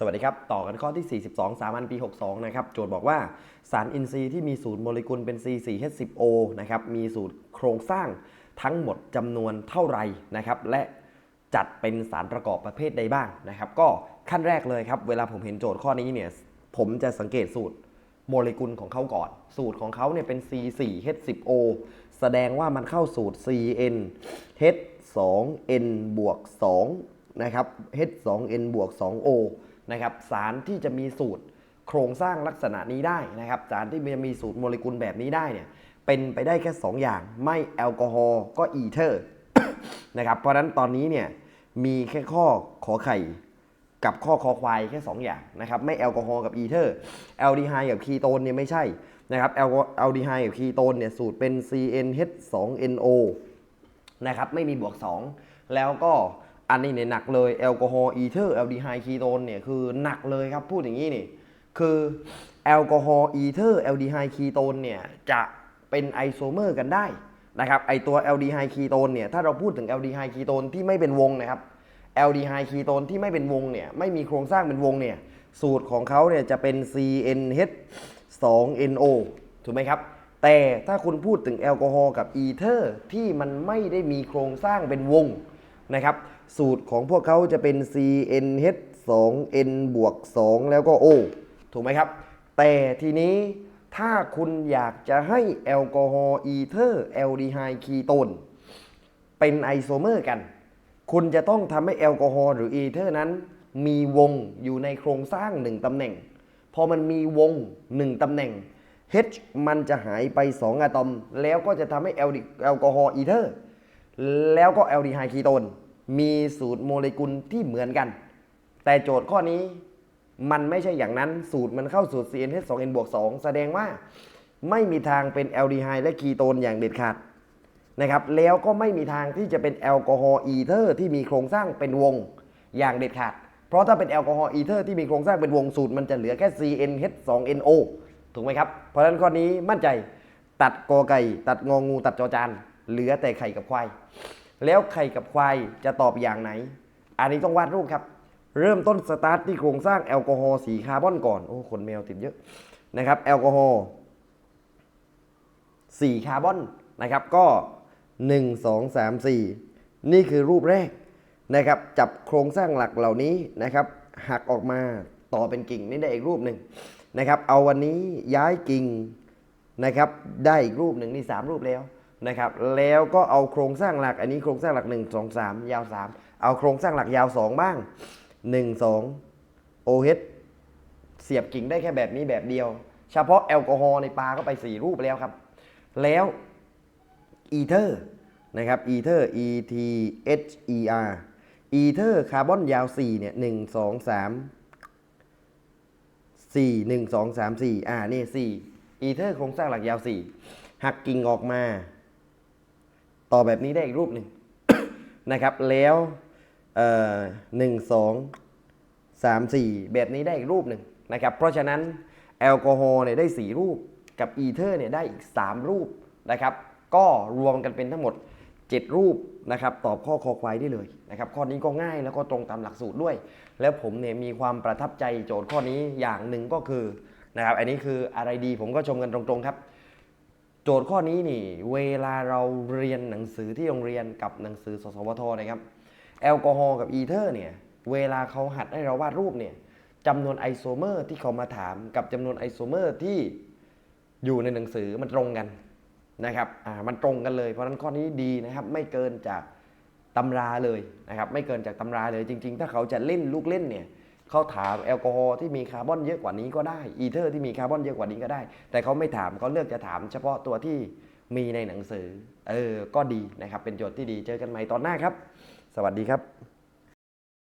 สวัสดีครับ ต่อกันข้อที่ 42 สามัญปี 62 นะครับ โจทย์บอกว่าสารอินทรีย์ที่มีสูตรโมเลกุลเป็น C4H10O นะครับ มีสูตรโครงสร้างทั้งหมดจำนวนเท่าไหร่นะครับ และจัดเป็นสารประกอบประเภทใดบ้างนะครับ ก็ขั้นแรกเลยครับ เวลาผมเห็นโจทย์ข้อนี้เนี่ย ผมจะสังเกตสูตรโมเลกุลของเขาก่อน สูตรของเขาเนี่ยเป็น C4H10O แสดงว่ามันเข้าสูตร CN H2N บวก2นะครับ H2N บวก 2O นะครับสารที่จะมีสูตรโครงสร้างลักษณะนี้ได้นะครับสารที่จะมีสูตรโมเลกุลแบบนี้ได้เนี่ยเป็นไปได้แค่ 2 อย่าง ไม่แอลกอฮอล์ก็อีเทอร์นะครับเพราะฉะนั้นตอนนี้เนี่ยมีแค่ข้อขอไข่กับข้อคอควายแค่ 2 อย่างนะครับไม่แอลกอฮอล์กับอีเทอร์แอลดีไฮกับคีโตนเนี่ยไม่ใช่นะครับแอลแอลดีไฮกับคีโตนเนี่ยสูตรเป็น CnH2NO นะครับไม่มีบวก 2 แล้วก็ อันนี้เนี่ยหนักเลยแอลกอฮอล์อีเทอร์แอลดีไฮคีโตนเนี่ยคือหนักเลยครับพูดอย่างนี้นี่คือแอลกอฮอล์อีเทอร์แอลดีไฮคีโตนเนี่ยจะเป็นไอโซเมอร์กันได้นะครับไอตัวแอลดีไฮคีโตนเนี่ยถ้าเราพูดถึงแอลดีไฮคีโตนที่ไม่เป็นวงนะครับแอลดีไฮคีโตนที่ไม่เป็นวงเนี่ยไม่มีโครงสร้างเป็นวงเนี่ยสูตรของเขาเนี่ยจะเป็น CnH 2NO ถูกไหมครับแต่ถ้าคุณพูดถึงแอลกอฮอล์กับอีเทอร์ที่มันไม่ได้มีโครงสร้างเป็นวง นะครับ สูตรของพวกเขาจะเป็น CnH 2N บวก 2 แล้วก็ O ถูกไหมครับ แต่ทีนี้ถ้าคุณอยากจะให้แอลกอฮอล์อีเทอร์แอลดีไฮคีโตนเป็นไอโซเมอร์กัน คุณจะต้องทำให้แอลกอฮอล์หรืออีเทอร์นั้น มีวงอยู่ในโครงสร้างหนึ่งตำแหน่ง พอมันมีวงหนึ่งตำแหน่ง H มันจะหายไป 2อะตอม แล้วก็จะทำให้แอลแอลกอฮอล์อีเทอร์ แล้วก็แอลดีไฮคีโตน มีสูตรโมเลกุลที่เหมือนกัน แต่โจทย์ข้อนี้มันไม่ใช่อย่างนั้นสูตรมันเข้าสูตร CnH2n บวก2แสดงว่าไม่มีทางเป็นแอลดีไฮและคีโตนอย่างเด็ดขาดนะครับแล้วก็ไม่มีทางที่จะเป็นแอลกอฮอล์อีเทอร์ที่มีโครงสร้างเป็นวงอย่างเด็ดขาด เพราะถ้าเป็นแอลกอฮอล์อีเทอร์ที่มีโครงสร้างเป็นวงสูตร มันจะเหลือแค่ CnH2nO ถูกไหมครับ เพราะฉะนั้นข้อนี้มั่นใจตัดกอไก่ ตัดงองูตัดจอจาน เหลือแต่ไข่กับควาย แล้วไข่กับควายจะตอบอย่างไหน อันนี้ต้องวาดรูปครับ เริ่มต้นสตาร์ทที่โครงสร้างแอลกอฮอล์สีคาร์บอนก่อน โอ้ขนแมวติดเยอะนะครับแอลกอฮอล์4คาร์บอนนะครับก็ 1 2 3 4 นี่คือรูปแรกนะครับจับโครงสร้างหลักเหล่านี้นะครับหักออกมาต่อเป็นกิ่งนี่ได้อีกรูปหนึ่งนะครับ เอาวันนี้ย้ายกิ่งนะครับ ได้อีกรูปหนึ่งนี่3รูปแล้ว นะครับแล้วก็เอาโครงสร้างหลักอันนี้โครงสร้างหลัก 1 2 3 ยาว 3 เอาโครงสร้างหลักยาว 2 บ้าง 1 2 OH เสียบกิ่งได้แค่แบบนี้แบบเดียว เฉพาะแอลกอฮอล์ในปลาก็ไป 4 รูปแล้วครับ แล้วอีเทอร์นะครับอีเทอร์ E T H E R อีเทอร์คาร์บอนยาว4เนี่ย1 2 3 4 1 2 3 4อ่านี่4อีเทอร์โครงสร้างหลักยาว 4 หักกิ่งออกมา ต่อแบบนี้ได้อีกรูปหนึ่งนะครับ แล้วเอ่อหนึ่งสองสามสี่แบบนี้ได้อีกรูปหนึ่งนะครับ เพราะฉะนั้นแอลกอฮอล์เนี่ยได้ 4 รูปกับอีเทอร์เนี่ยได้อีก 3 รูปนะครับ ก็รวมกันเป็นทั้งหมด 7 รูปนะครับ ตอบข้อคอควายได้เลยนะครับ ข้อนี้ก็ง่ายแล้วก็ตรงตามหลักสูตรด้วย แล้วผมเนี่ยมีความประทับใจโจทย์ข้อนี้อย่างหนึ่งก็คือนะครับ อันนี้คืออะไรดีผมก็ชมกันตรงๆครับ โจทย์ข้อนี้นี่ เวลาเราเรียนหนังสือที่โรงเรียนกับหนังสือสสวทนะครับแอลกอฮอล์กับอีเทอร์เนี่ยเวลาเขาหัดให้เราวาดรูปเนี่ยจำนวนไอโซเมอร์ที่เขามาถามกับจำนวนไอโซเมอร์ที่อยู่ในหนังสือมันตรงกันนะครับอ่ามันตรงกันเลย เพราะฉะนั้นข้อนี้ดีนะครับไม่เกินจากตำราเลยนะครับไม่เกินจากตำราเลยจริง ๆ ถ้าเขาจะเล่นลูกเล่นเนี่ย เขาถามแอลกอฮอล์ที่มีคาร์บอนเยอะกว่านี้ก็ได้อีเทอร์ที่มีคาร์บอนเยอะกว่านี้ก็ได้ แต่เขาไม่ถามเขาเลือกจะถามเฉพาะตัวที่มีในหนังสือ เออ ก็ดีนะครับ เป็นโจทย์ที่ดี เจอกันใหม่ตอนหน้าครับ สวัสดีครับ